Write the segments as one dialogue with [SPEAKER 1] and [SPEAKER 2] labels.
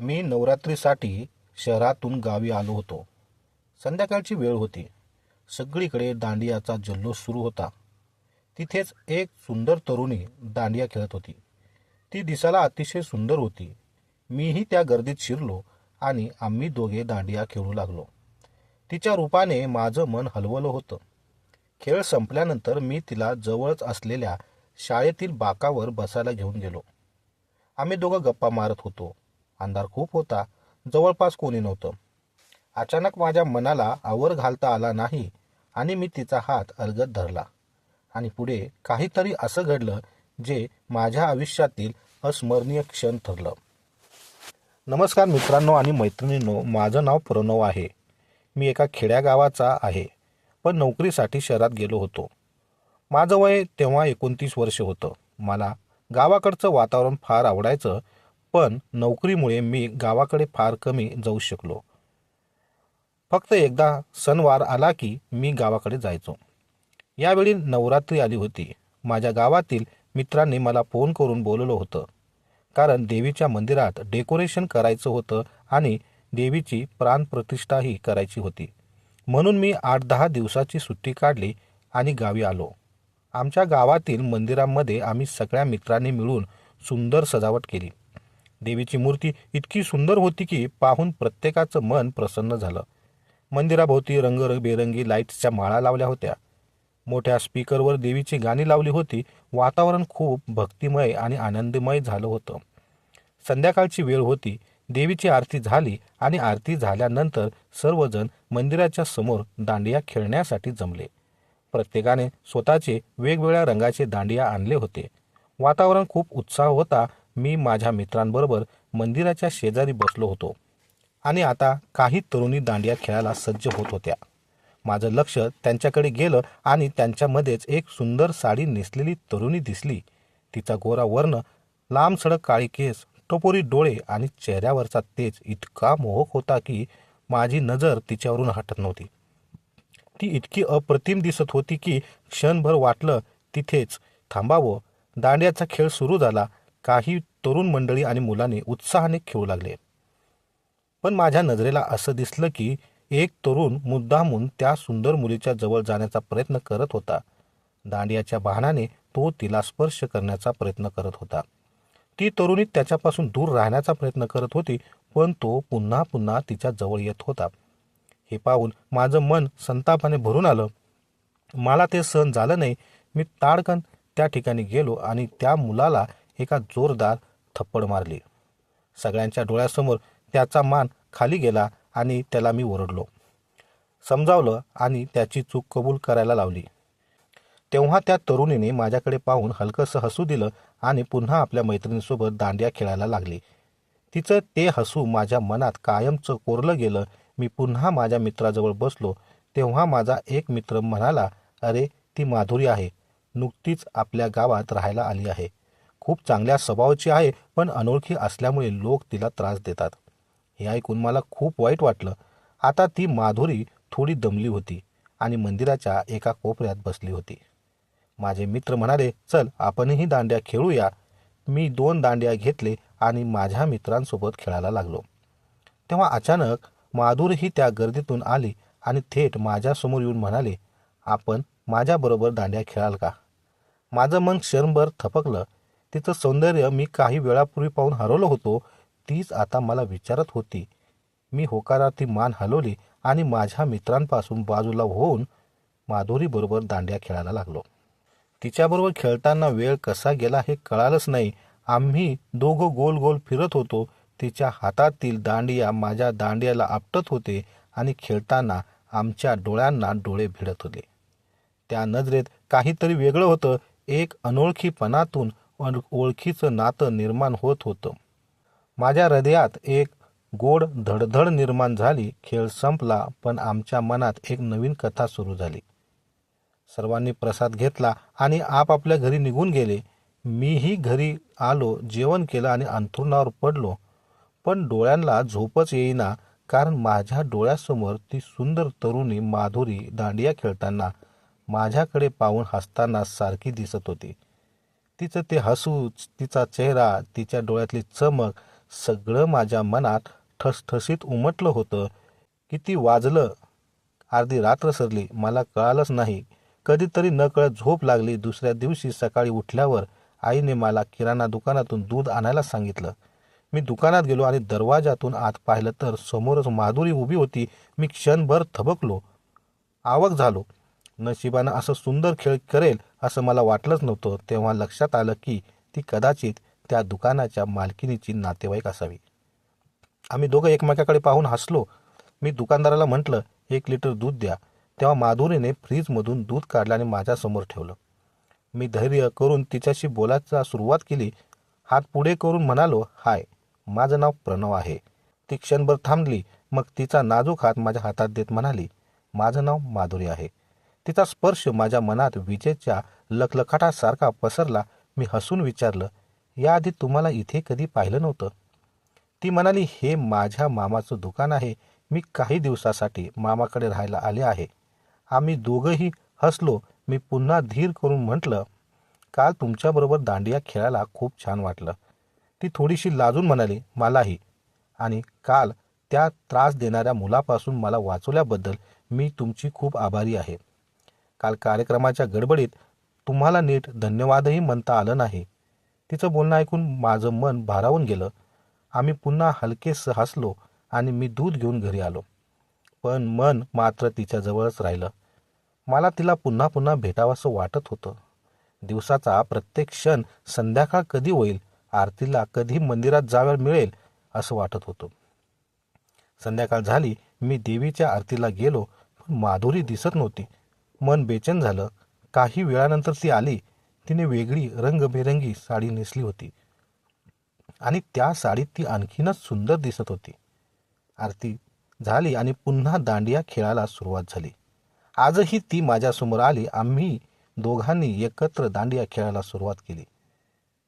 [SPEAKER 1] मी नवरात्रीसाठी शहरातून गावी आलो होतो. संध्याकाळची वेळ होती. सगळीकडे दांडियाचा जल्लोष सुरू होता. तिथेच एक सुंदर तरुणी दांडिया खेळत होती. ती दिसायला अतिशय सुंदर होती. मीही त्या गर्दीत शिरलो आणि आम्ही दोघे दांडिया खेळू लागलो. तिच्या रूपाने माझं मन हलवलं होतं. खेळ संपल्यानंतर मी तिला जवळच असलेल्या शाळेतील बाकावर बसायला घेऊन गेलो. आम्ही दोघं गप्पा मारत होतो. अंधार खूप होता. जवळपास कोणी नव्हतं. अचानक माझ्या मनाला आवर घालता आला नाही आणि मी तिचा हात अलगद धरला. आणि पुढे काहीतरी असं घडलं जे माझ्या आयुष्यातील अस्मरणीय क्षण ठरलं. नमस्कार मित्रांनो आणि मैत्रिणींनो माझं नाव प्रणव आहे. मी एका खेड्यागावाचा आहे पण नोकरीसाठी शहरात गेलो होतो. माझं वय तेव्हा एकोणतीस वर्ष होतं. मला गावाकडचं वातावरण फार आवडायचं पण नोकरीमुळे मी गावाकडे फार कमी जाऊ शकलो. फक्त एकदा सणवार आला की मी गावाकडे जायचो. यावेळी नवरात्री आली होती. माझ्या गावातील मित्रांनी मला फोन करून बोलवलं होतं. कारण देवीच्या मंदिरात डेकोरेशन करायचं होतं आणि देवीची प्राणप्रतिष्ठाही करायची होती. म्हणून मी आठ दहा दिवसाची सुट्टी काढली आणि गावी आलो. आमच्या गावातील मंदिरामध्ये आम्ही सगळ्या मित्रांनी मिळून सुंदर सजावट केली. देवीची मूर्ती इतकी सुंदर होती की पाहून प्रत्येकाचं मन प्रसन्न झालं. मंदिराभोवती रंगरंगबेरंगी लाईट्सच्या माळा लावल्या होत्या. मोठ्या स्पीकरवर देवीची गाणी लावली होती. वातावरण खूप भक्तिमय आणि आनंदमय झालं होतं. संध्याकाळची वेळ होती. देवीची आरती झाली आणि आरती झाल्यानंतर सर्वजण मंदिराच्या समोर दांडिया खेळण्यासाठी जमले. प्रत्येकाने स्वतःचे वेगवेगळ्या रंगाचे दांडिया आणले होते. वातावरण खूप उत्साह होता. मी माझ्या मित्रांबरोबर मंदिराच्या शेजारी बसलो होतो. आणि आता काही तरुणी दांडिया खेळायला सज्ज होत होत्या. माझं लक्ष त्यांच्याकडे गेलं आणि त्यांच्यामध्येच एक सुंदर साडी नेसलेली तरुणी दिसली. तिचा गोरा वर्ण लांब सडक काळी केस टोपोरी डोळे आणि चेहऱ्यावरचा तेज इतका मोहक होता की माझी नजर तिच्यावरून हटत नव्हती. ती इतकी अप्रतिम दिसत होती की क्षणभर वाटलं तिथेच थांबावं. दांड्याचा खेळ सुरू झाला. काही तरुण मंडळी आणि मुलांनी उत्साहाने खेळू लागले. पण माझ्या नजरेला असं दिसलं की एक तरुण मुद्दामून त्या सुंदर मुलीच्या जवळ जाण्याचा प्रयत्न करत होता. दांडियाच्या बहाणाने तो तिला स्पर्श करण्याचा प्रयत्न करत होता. ती तरुणी त्याच्यापासून दूर राहण्याचा प्रयत्न करत होती पण तो पुन्हा पुन्हा तिच्या जवळ येत होता. हे पाहून माझं मन संतापाने भरून आलं. मला ते सहन झालं नाही. मी ताडकन त्या ठिकाणी गेलो आणि त्या मुलाला एका जोरदार थप्पड मारली. सगळ्यांच्या डोळ्यासमोर त्याचा मान खाली गेला आणि त्याला मी ओरडलो. समजावलं आणि त्याची चूक कबूल करायला लावली. तेव्हा त्या तरुणीने माझ्याकडे पाहून हलकंसं हसू दिलं आणि पुन्हा आपल्या मैत्रिणीसोबत दांडिया खेळायला लागली. तिचं ते हसू माझ्या मनात कायमचं कोरलं गेलं. मी पुन्हा माझ्या मित्राजवळ बसलो. तेव्हा माझा एक मित्र म्हणाला अरे ती माधुरी आहे. नुकतीच आपल्या गावात राहायला आली आहे. खूप चांगल्या स्वभावाची आहे पण अनोळखी असल्यामुळे लोक तिला त्रास देतात. हे ऐकून मला खूप वाईट वाटलं. आता ती माधुरी थोडी दमली होती आणि मंदिराच्या एका कोपऱ्यात बसली होती. माझे मित्र म्हणाले चल आपणही दांड्या खेळूया. मी दोन दांड्या घेतले आणि माझ्या मित्रांसोबत खेळायला लागलो. तेव्हा अचानक माधुरही त्या गर्दीतून आली आणि थेट माझ्यासमोर येऊन म्हणाले आपण माझ्याबरोबर दांड्या खेळाल का? माझं मन क्षणभर थपकलं. तिचं सौंदर्य मी काही वेळापूर्वी पाहून हरवलो होतो तीच आता मला विचारत होती. मी होकारार्थी मान हलवली आणि माझ्या मित्रांपासून बाजूला होऊन माधुरीबरोबर दांड्या खेळायला लागलो. तिच्याबरोबर खेळताना वेळ कसा गेला हे कळालंच नाही. आम्ही दोघं गोल गोल फिरत होतो. तिच्या हातातील दांडिया माझ्या दांडियाला आपटत होते आणि खेळताना आमच्या डोळ्यांना डोळे भिडत होते. त्या नजरेत काहीतरी वेगळं होतं. एक अनोळखीपणातून ओळखीचं नातं निर्माण होत होतं. माझ्या हृदयात एक गोड धडधड निर्माण झाली खेळ संपला पण आमच्या मनात एक नवीन कथा सुरू झाली. सर्वांनी प्रसाद घेतला आणि आपापल्या घरी निघून गेले. मीही घरी आलो जेवण केलं आणि अंथरुणावर पडलो. पण डोळ्यांना झोपच येईना कारण माझ्या डोळ्यासमोर ती सुंदर तरुणी माधुरी दांडिया खेळताना माझ्याकडे पाहून हसताना सारखी दिसत होती. तिचं ते हसू तिचा चेहरा तिच्या डोळ्यातली चमक सगळं माझ्या मनात ठसठसीत उमटलं होतं. किती वाजलं? अर्धी रात्र सरली. मला कळालंच नाही. कधीतरी नकळत झोप लागली. दुसऱ्या दिवशी सकाळी उठल्यावर आईने मला किराणा दुकानातून दूध आणायला सांगितलं. मी दुकानात गेलो आणि दरवाजातून आत पाहिलं तर समोरच माधुरी उभी होती. मी क्षणभर थबकलो. आवक झालो. नशिबानं असं सुंदर खेळ करेल असं मला वाटलंच नव्हतं तेव्हा लक्षात आलं की ती कदाचित त्या दुकानाच्या मालकिनीची नातेवाईक असावी. आम्ही दोघं एकमेकाकडे पाहून हसलो. मी दुकानदाराला म्हटलं एक लिटर दूध द्या. तेव्हा माधुरीने फ्रीजमधून दूध काढलं आणि माझ्यासमोर ठेवलं. मी धैर्य करून तिच्याशी बोलायला सुरुवात केली. हात पुढे करून म्हणालो हाय माझं नाव प्रणव आहे. ती क्षणभर थांबली. मग तिचा नाजूक हात माझ्या हातात देत म्हणाली माझं नाव माधुरी आहे. तिचा स्पर्श माझ्या मनात विजेच्या लखलखाटासारखा पसरला. मी हसून विचारलं याआधी तुम्हाला इथे कधी पाहिलं नव्हतं ती म्हणाली हे माझ्या मामाचं दुकान आहे. मी काही दिवसासाठी मामाकडे राहायला आले आहे. आम्ही दोघंही हसलो. मी पुन्हा धीर करून म्हटलं काल तुमच्याबरोबर दांडिया खेळायला खूप छान वाटलं. ती थोडीशी लाजून म्हणाली मलाही. आणि काल त्या त्रास देणाऱ्या मुलापासून मला वाचवल्याबद्दल मी तुमची खूप आभारी आहे. काल कार्यक्रमाच्या गडबडीत तुम्हाला नीट धन्यवादही म्हणता आलं नाही. तिचं बोलणं ऐकून माझं मन भारावून गेलं. आम्ही पुन्हा हलकेस हसलो आणि मी दूध घेऊन घरी आलो. पण मन मात्र तिच्याजवळच राहिलं. मला तिला पुन्हा पुन्हा भेटावंसं वाटत होतं. दिवसाचा प्रत्येक क्षण संध्याकाळ कधी होईल आरतीला कधी मंदिरात जावयाला मिळेल असं वाटत होतं. संध्याकाळ झाली मी देवीच्या आरतीला गेलो पण माधुरी दिसत नव्हती. मन बेचैन झालं. काही वेळानंतर ती आली. तिने वेगळी रंगबेरंगी साडी नेसली होती. आणि त्या साडीत ती आणखीनच सुंदर दिसत होती. आरती झाली आणि पुन्हा दांडिया खेळायला सुरुवात झाली. आजही ती माझ्यासमोर आली. आम्ही दोघांनी एकत्र दांडिया खेळायला सुरुवात केली.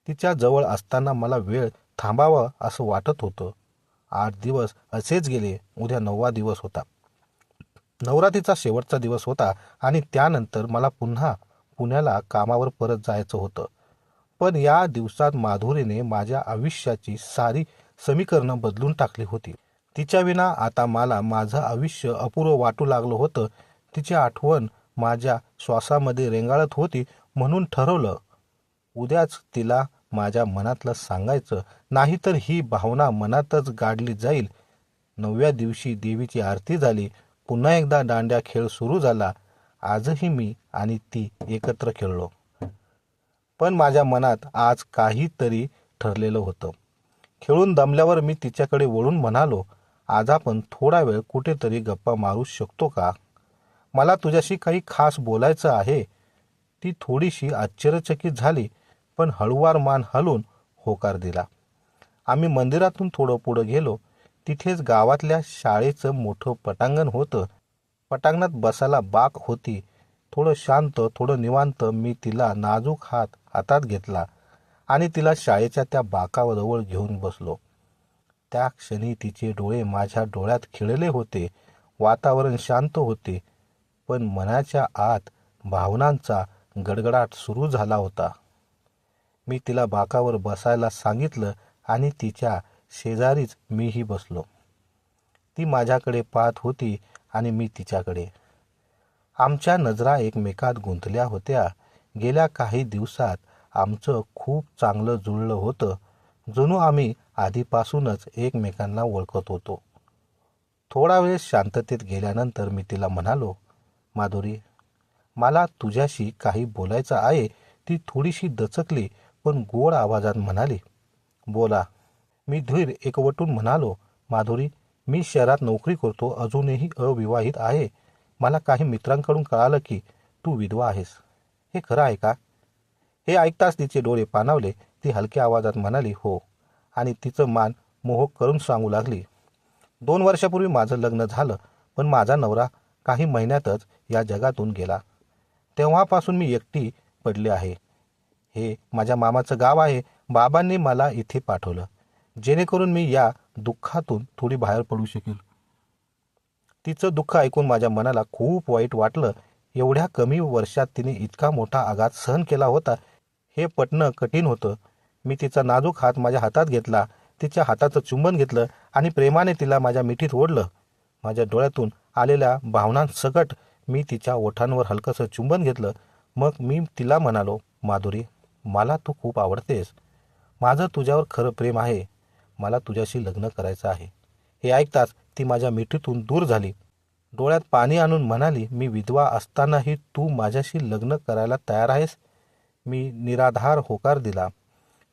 [SPEAKER 1] तिच्या जवळ असताना मला वेळ थांबावा असं वाटत होतं. आठ दिवस असेच गेले. उद्या नववा दिवस होता. नवरात्रीचा शेवटचा दिवस होता आणि त्यानंतर मला पुन्हा पुण्याला कामावर परत जायचं होतं. पण या दिवसात माधुरीने माझ्या आयुष्याची सारी समीकरणं बदलून टाकली होती. तिच्याविना आता मला माझं आयुष्य अपूर्व वाटू लागलं होतं. तिची आठवण माझ्या श्वासामध्ये रेंगाळत होती म्हणून ठरवलं उद्याच तिला माझ्या मनातलं सांगायचं. नाहीतर ही भावना मनातच गाडली जाईल. नवव्या दिवशी देवीची आरती झाली. पुन्हा एकदा दांड्या खेळ सुरू झाला. आजही मी आणि ती एकत्र खेळलो. पण माझ्या मनात आज काहीतरी ठरलेलं होतं. खेळून दमल्यावर मी तिच्याकडे वळून म्हणालो आज आपण थोडा वेळ कुठेतरी गप्पा मारू शकतो का? मला तुझ्याशी काही खास बोलायचं आहे. ती थोडीशी आश्चर्यचकित झाली पण हळूवार मान हलून होकार दिला. आम्ही मंदिरातून थोडं पुढं गेलो. तिथेच गावातल्या शाळेचं मोठं पटांगण होतं. पटांगणात बसायला बाक होती. थोडं शांत थोडं निवांत मी तिला नाजूक हात हातात घेतला आणि तिला शाळेच्या त्या बाकाजवळ घेऊन बसलो. त्या क्षणी तिचे डोळे माझ्या डोळ्यात खिळले होते. वातावरण शांत होते. पण मनाच्या आत भावनांचा गडगडाट सुरू झाला होता. मी तिला बाकावर बसायला सांगितलं आणि तिच्या शेजारीच मीही बसलो. ती माझ्याकडे पाहत होती आणि मी तिच्याकडे. आमच्या नजरा एकमेकात गुंतल्या होत्या. गेल्या काही दिवसात आमचं खूप चांगलं जुळलं होतं. जणू आम्ही आधीपासूनच एकमेकांना ओळखत होतो. थोडा वेळ शांततेत गेल्यानंतर मी तिला म्हणालो माधुरी मला तुझ्याशी काही बोलायचं आहे. ती थोडीशी दचकली पण गोड आवाजात म्हणाली बोला मी धीर एकवटून म्हणालो माधुरी मी शहरात नोकरी करतो अजूनही अविवाहित आहे. मला काही मित्रांकडून कळालं की तू विधवा आहेस. हे खरं आहे का? हे ऐकताच तिचे डोळे पाणावले. ती हलक्या आवाजात म्हणाली हो. आणि तिचं मान मोहक करून सांगू लागली दोन वर्षापूर्वी माझं लग्न झालं पण माझा नवरा काही महिन्यातच या जगातून गेला. तेव्हापासून मी एकटी पडले आहे. हे माझ्या मामाचं गाव आहे. बाबांनी मला इथे पाठवलं. जेणेकरून मी या दुःखातून थोडी बाहेर पडू शकेल. तिचं दुःख ऐकून माझ्या मनाला खूप वाईट वाटलं. एवढ्या कमी वर्षात तिने इतका मोठा आघात सहन केला होता हे पटणं कठीण होतं. मी तिचा नाजूक हात माझ्या हातात घेतला तिच्या हाताचं चुंबन घेतलं आणि प्रेमाने तिला माझ्या मिठीत ओढलं. माझ्या डोळ्यातून आलेल्या भावनांसकट मी तिच्या ओठांवर हलकंसं चुंबन घेतलं. मग मी तिला म्हणालो माधुरी मला तू खूप आवडतेस. माझं तुझ्यावर खरं प्रेम आहे. मला तुझ्याशी लग्न करायचं आहे. हे ऐकताच ती माझ्या मिठीतून दूर झाली. डोळ्यात पाणी आणून म्हणाली मी विधवा असतानाही तू माझ्याशी लग्न करायला तयार आहेस? मी निराधार होकार दिला.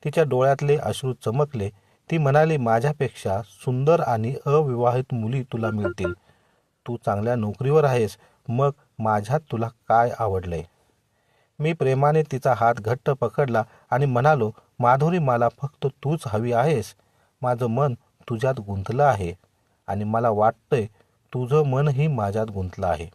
[SPEAKER 1] तिच्या डोळ्यातले अश्रू चमकले. ती म्हणाली माझ्यापेक्षा सुंदर आणि अविवाहित मुली तुला मिळतील. तू चांगल्या नोकरीवर आहेस. मग माझ्यात तुला काय आवडलंय? मी प्रेमाने तिचा हात घट्ट पकडला आणि म्हणालो माधुरी मला फक्त तूच हवी आहेस. माझं मन तुझ्यात गुंतलं आहे आणि मला वाटतंय तुझं मनही माझ्यात गुंतलं आहे.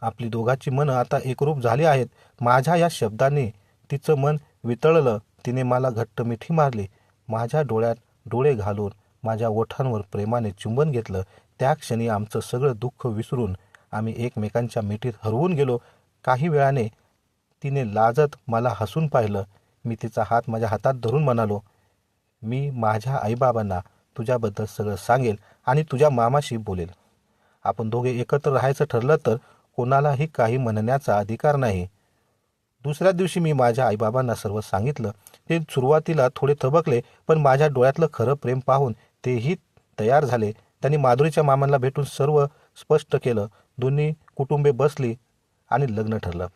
[SPEAKER 1] आपली दोघांची मनं आता एकरूप झाली आहेत. माझ्या या शब्दाने तिचं मन वितळलं. तिने मला घट्ट मिठी मारली. माझ्या डोळ्यात डोळे घालून माझ्या ओठांवर प्रेमाने चुंबन घेतलं. त्या क्षणी आमचं सगळं दुःख विसरून आम्ही एकमेकांच्या मिठीत हरवून गेलो. काही वेळाने तिने लाजत मला हसून पाहिलं. मी तिचा हात माझ्या हातात धरून म्हणालो मी माझ्या आईबाबांना तुझ्याबद्दल सगळं सांगेल आणि तुझ्या मामाशी बोलेल. आपण दोघे एकत्र राहायचं ठरलं तर कोणालाही काही म्हणण्याचा अधिकार नाही. दुसऱ्या दिवशी मी माझ्या आईबाबांना सर्व सांगितलं. ते सुरुवातीला थोडे थबकले पण माझ्या डोळ्यातलं खरं प्रेम पाहून तेही तयार झाले. त्यांनी माधुरीच्या मामांना भेटून सर्व स्पष्ट केलं. दोन्ही कुटुंबे बसली आणि लग्न ठरलं.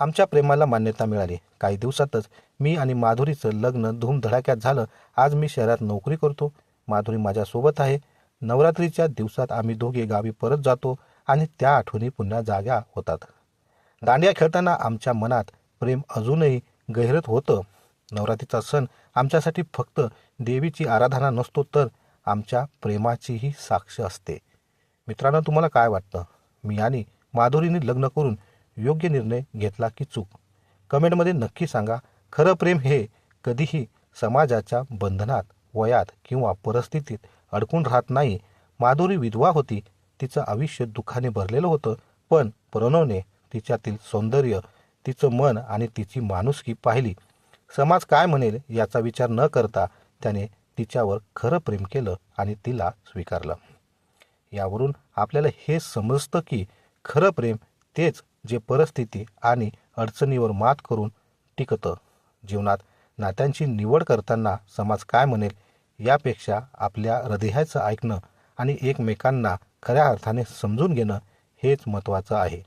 [SPEAKER 1] आमच्या प्रेमाला मान्यता मिळाली. काही दिवसातच मी आणि माधुरीचं लग्न धूमधडाक्यात झालं. आज मी शहरात नोकरी करतो. माधुरी माझ्यासोबत आहे. नवरात्रीच्या दिवसात आम्ही दोघे गावी परत जातो आणि त्या आठवणी पुन्हा जाग्या होतात. दांडिया खेळताना आमच्या मनात प्रेम अजूनही गहिरत होतं. नवरात्रीचा सण आमच्यासाठी फक्त देवीची आराधना नसतो तर आमच्या प्रेमाचीही साक्ष असते. मित्रांनो तुम्हाला काय वाटतं? मी आणि माधुरीने लग्न करून योग्य निर्णय घेतला की चूक. कमेंटमध्ये नक्की सांगा खरं प्रेम हे कधीही समाजाच्या बंधनात वयात किंवा परिस्थितीत अडकून राहत नाही. माधुरी विधवा होती तिचं आयुष्य दुःखाने भरलेलं होतं पण प्रणवने तिच्यातील सौंदर्य तिचं मन आणि तिची माणुसकी पाहिली. समाज काय म्हणेल याचा विचार न करता त्याने तिच्यावर खरं प्रेम केलं आणि तिला स्वीकारलं. यावरून आपल्याला हे समजतं की खरं प्रेम तेच जे परिस्थिती आणि अडचणीवर मात करून टिकतं. जीवनात नात्यांची निवड करताना समाज काय म्हणेल यापेक्षा आपल्या हृदयाचं ऐकणं आणि एकमेकांना खऱ्या अर्थाने समजून घेणं हेच महत्त्वाचं आहे.